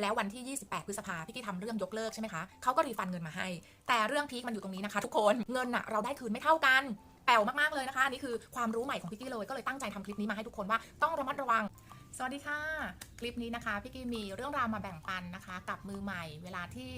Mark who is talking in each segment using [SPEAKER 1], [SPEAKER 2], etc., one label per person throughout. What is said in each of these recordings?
[SPEAKER 1] แล้ววันที่ 28 พฤษภาพี่กี้ทำเรื่องยกเลิกใช่ไหมคะเขาก็รีฟันเงินมาให้ แต่เรื่องพีคมันอยู่ตรงนี้นะคะ ทุกคนเงินอะเราได้คืนไม่เท่ากันแปลวมากๆเลยนะคะนี่คือความรู้ใหม่ของพี่กี้เลยก็เลยตั้งใจทำคลิปนี้มาให้ทุกคนว่าต้องระมัดระวัง สวัสดีค่ะ คลิปนี้นะคะพี่กี้มีเรื่องราวมาแบ่งปันนะคะ กับมือใหม่ เวลาที่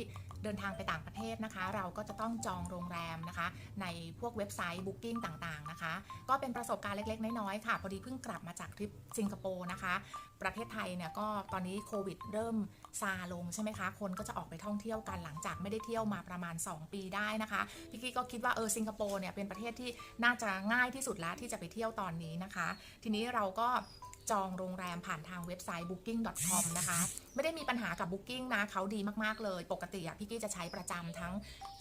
[SPEAKER 1] เดินทางไปต่างประเทศนะคะ เราก็จะต้องจองโรงแรมนะคะ ในพวกเว็บไซต์ Booking ต่างๆนะคะ ก็เป็นประสบการณ์เล็กๆ น้อยๆค่ะ พอดีเพิ่งกลับมาจากทริปสิงคโปร์นะคะ ประเทศไทยเนี่ยก็ตอนนี้โควิดเริ่มซาลงใช่ไหมคะ คนก็จะออกไปท่องเที่ยวกันหลังจากไม่ได้เที่ยวมาประมาณ 2 ปีได้นะคะพี่กี้ก็คิดว่าเออสิงคโปร์เนี่ยเป็นประเทศที่น่าจะง่ายที่สุดแล้วที่จะไปเที่ยวตอนนี้นะคะ ทีนี้เราก็ จองโรงแรมผ่านทางเว็บไซต์ booking.com นะคะ ไม่ได้มีปัญหากับ Booking นะเขาดีมากๆเลย ปกติอะพี่กี้จะใช้ประจำทั้ง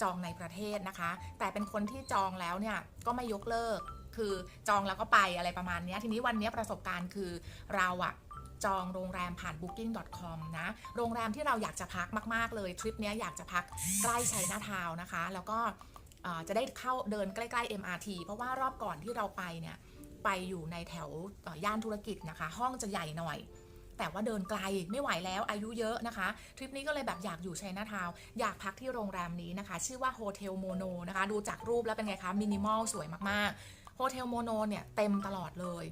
[SPEAKER 1] จองในประเทศนะคะ แต่เป็นคนที่จองแล้วเนี่ยก็ไม่ยกเลิก คือจองแล้วก็ไปอะไรประมาณนี้ทีนี้วันนี้ประสบการณ์คือเราอะจองโรงแรมผ่าน booking.com นะ โรงแรมที่เราอยากจะพักมาก ๆ เลย ทริปนี้อยากจะพักใกล้ชัยนาทาวนะคะ แล้วก็จะได้เข้าเดินใกล้ ๆ MRT เพราะว่ารอบก่อนที่เราไปเนี่ย ไปอยู่ในแถวย่านธุรกิจนะคะ ห้องจะใหญ่หน่อย แต่ว่าเดินไกลไม่ไหวแล้วอายุเยอะนะคะ ทริปนี้ก็เลยแบบอยากอยู่ชัยนาทาว อยากพักที่โรงแรมนี้นะคะ ชื่อว่าโฮเทลโมโนนะคะ ดูจากรูปแล้วเป็นไงคะ มินิมอลสวยมากๆโฮเทลโมโนเนี่ยเต็มตลอดเลย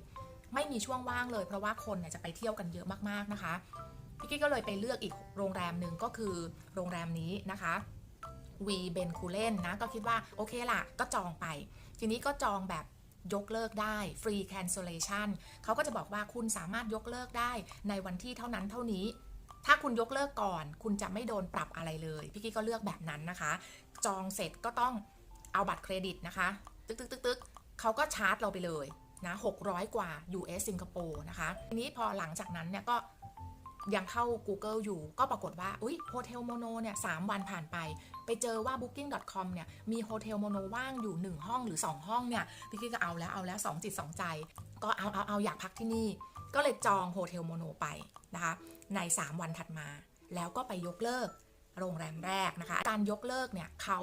[SPEAKER 1] ไม่มีช่วงว่างเลย เพราะว่าคนเนี่ยจะไปเที่ยวกันเยอะมากๆนะคะพี่กี้ก็เลยไปเลือกอีกโรงแรมหนึ่งก็คือโรงแรมนี้นะคะวีเบนคูเลนนะก็คิดว่าโอเคล่ะ ก็จองไป ทีนี้ก็จองแบบ ยกเลิกได้ free cancellation เขาก็จะบอกว่าคุณสามารถยกเลิกได้ในวันที่เท่านั้นเท่านี้ ถ้าคุณยกเลิกก่อน คุณจะไม่โดนปรับอะไรเลย พี่กี้ก็เลือกแบบนั้นนะคะ จองเสร็จก็ต้องเอาบัตรเครดิตนะคะ ตึกตึกตึกตึกเขาก็ชาร์จเราไปเลยนะ600 กว่า US สิงคโปร์นะคะ ทีนี้พอหลังจากนั้นเนี่ยก็ ยังเข้า Google อยู่ ก็ปรากฏว่าอุ้ยโฮเทลโมโนเนี่ยสามวันผ่านไป ไปเจอว่า booking.com เนี่ยมีโฮเทลโมโนว่างอยู่ 1 ห้องหรือ 2 ห้องเนี่ยพี่กี้ก็เอาแล้วเอาแล้ว 2 จิต 2 ใจ ก็เอาเอาเอาอยากพักที่นี่ ก็เลยจองโฮเทลโมโนไปนะคะใน 3 วันถัดมา แล้วก็ไปยกเลิกโรงแรมแรกนะคะ การยกเลิกเนี่ยเขา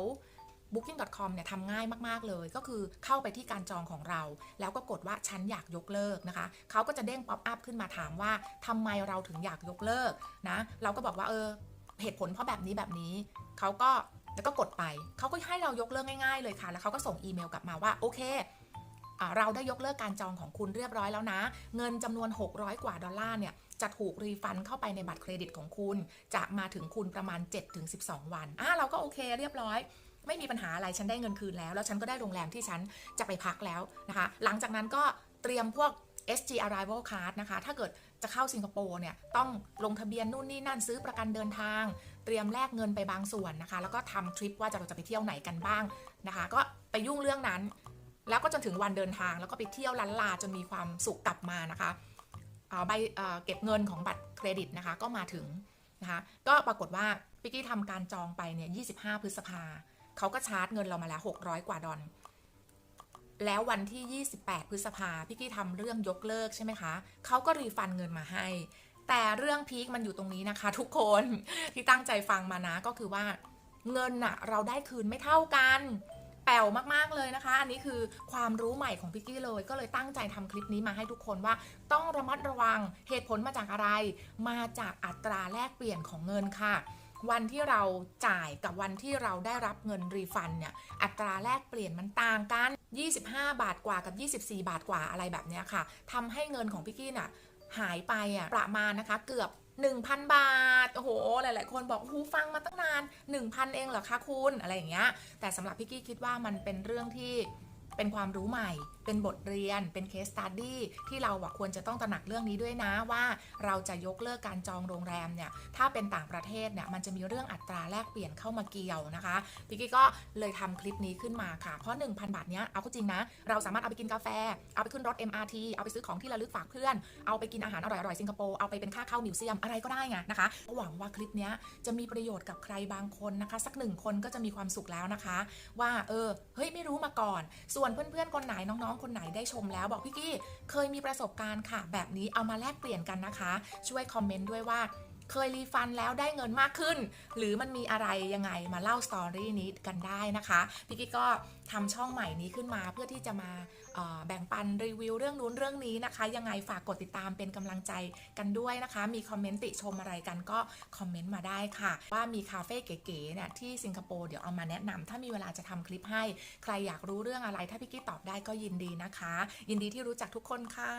[SPEAKER 1] booking.com เนี่ยทำง่ายมาก ๆ เลย ก็คือเข้าไปที่การจองของเรา แล้วก็กดว่าฉันอยากยกเลิกนะคะเขาก็จะเด้งป๊อปอัพขึ้นมาถามว่าทำไมเราถึงอยากยกเลิกนะเราก็บอกว่าเออเหตุผลเพราะแบบนี้แบบนี้เขาก็แล้วก็กดไป เขาก็ให้เรายกเลิกง่ายๆเลยค่ะ แล้วเขาก็ส่งอีเมลกลับมาว่า โอเค เราได้ยกเลิกการจองของคุณเรียบร้อยแล้วนะ เงินจำนวน 600 กว่าดอลลาร์เนี่ย จะถูกรีฟันเข้าไปในบัตรเครดิตของคุณ จะมาถึงคุณประมาณ 7-12 วัน อะเราก็โอเคเรียบร้อย ไม่มีปัญหาอะไรฉันได้เงินคืนแล้ว แล้วฉันก็ได้โรงแรมที่ฉันจะไปพักแล้วนะคะ หลังจากนั้นก็เตรียมพวก SG Arrival Card นะคะ ถ้าเกิดจะเข้าสิงคโปร์เนี่ย ต้องลงทะเบียนนู่นนี่นั่นซื้อประกันเดินทาง เตรียมแลกเงินไปบางส่วนนะคะ แล้วก็ทำทริปว่าจะเราจะไปเที่ยวไหนกันบ้างนะคะ ก็ไปยุ่งเรื่องนั้น แล้วก็จนถึงวันเดินทาง แล้วก็ไปเที่ยวลันลาจนมีความสุขกลับมานะคะเอ่อใบเอ่อเก็บเงินของบัตรเครดิตนะคะ ก็มาถึงนะคะ ก็ปรากฏว่าปิกกี้ทำการจองไปเนี่ย 25 พฤษภา เขาก็ชาร์จเงินเรามาแล้ว 600 กว่าดอลแล้ววันที่ 28 พฤษภาพี่กี้ทำเรื่องยกเลิกใช่ไหมคะ เขาก็รีฟันเงินมาให้ แต่เรื่องพีคมันอยู่ตรงนี้นะคะ ทุกคนที่ตั้งใจฟังมานะก็คือว่าเงินน่ะเราได้คืนไม่เท่ากัน แปลวมากๆเลยนะคะ อันนี้คือความรู้ใหม่ของพิกกี้เลย ก็เลยตั้งใจทำคลิปนี้มาให้ทุกคนว่า ต้องระมัดระวังเหตุผลมาจากอะไร มาจากอัตราแลกเปลี่ยนของเงินค่ะ วันที่เราจ่ายกับวันที่เราได้รับเงินรีฟันเนี่ยอัตราแลกเปลี่ยนมันต่างกัน 25 บาทกว่ากับ 24 บาทกว่าอะไรแบบเนี้ยค่ะทำให้เงินของพี่กี้น่ะหายไปอะประมาณนะคะเกือบ 1,000 บาท โอ้โห หลาย ๆ คนบอกหูฟังมาตั้งนาน 1,000 เองเหรอคะคุณอะไรอย่างเงี้ยแต่สำหรับพี่กี้คิดว่ามันเป็นเรื่องที่เป็นความรู้ใหม่ เป็นบทเรียนเป็นเคสตัดดี้ที่เราควรจะต้องตระหนักเรื่องนี้ด้วยนะว่าเราจะยกเลิกการจองโรงแรมเนี่ยถ้าเป็นต่างประเทศเนี่ยมันจะมีเรื่องอัตราแลกเปลี่ยนเข้ามาเกี่ยวนะคะพี่กี้ก็เลยทำคลิปนี้ขึ้นมาค่ะ เพราะ 1,000 บาทเนี้ยเอาข้าจริงนะ เราสามารถเอาไปกินกาแฟ เอาไปขึ้นรถ MRT เอาไปซื้อของที่ระลึกฝากเพื่อน เอาไปกินอาหารอร่อยๆสิงคโปร์เอาไปเป็นค่าเข้ามิวเซียมอะไรก็ได้ไงนะคะหวังว่าคลิปนี้จะมีประโยชน์กับใครบางคนนะคะ สักหนึ่งคนก็จะมีความสุขแล้วนะคะ ว่าเออเฮ้ยไม่รู้มาก่อน ส่วนเพื่อนๆคนไหนน้องๆ คนไหนได้ชมแล้วบอกพี่กี้เคยมีประสบการณ์ค่ะ แบบนี้เอามาแลกเปลี่ยนกันนะคะ ช่วยคอมเมนต์ด้วยว่า เคยรีฟันแล้วได้เงินมากขึ้น หรือมันมีอะไรยังไงมาเล่าสตอรี่นี้กันได้นะคะพี่กิ๊กก็ทำช่องใหม่นี้ขึ้นมาเพื่อที่จะมาแบ่งปันรีวิวเรื่องนู้นเรื่องนี้นะคะ ยังไงฝากกดติดตามเป็นกำลังใจกันด้วยนะคะ มีคอมเมนต์ติชมอะไรกันก็คอมเมนต์มาได้ค่ะ ว่ามีคาเฟ่เก๋ๆเนี่ยที่สิงคโปร์เดี๋ยวเอามาแนะนำถ้ามีเวลาจะทำคลิปให้ ใครอยากรู้เรื่องอะไร ถ้าพี่กิ๊กตอบได้ก็ยินดีนะคะ ยินดีที่รู้จักทุกคนค่ะ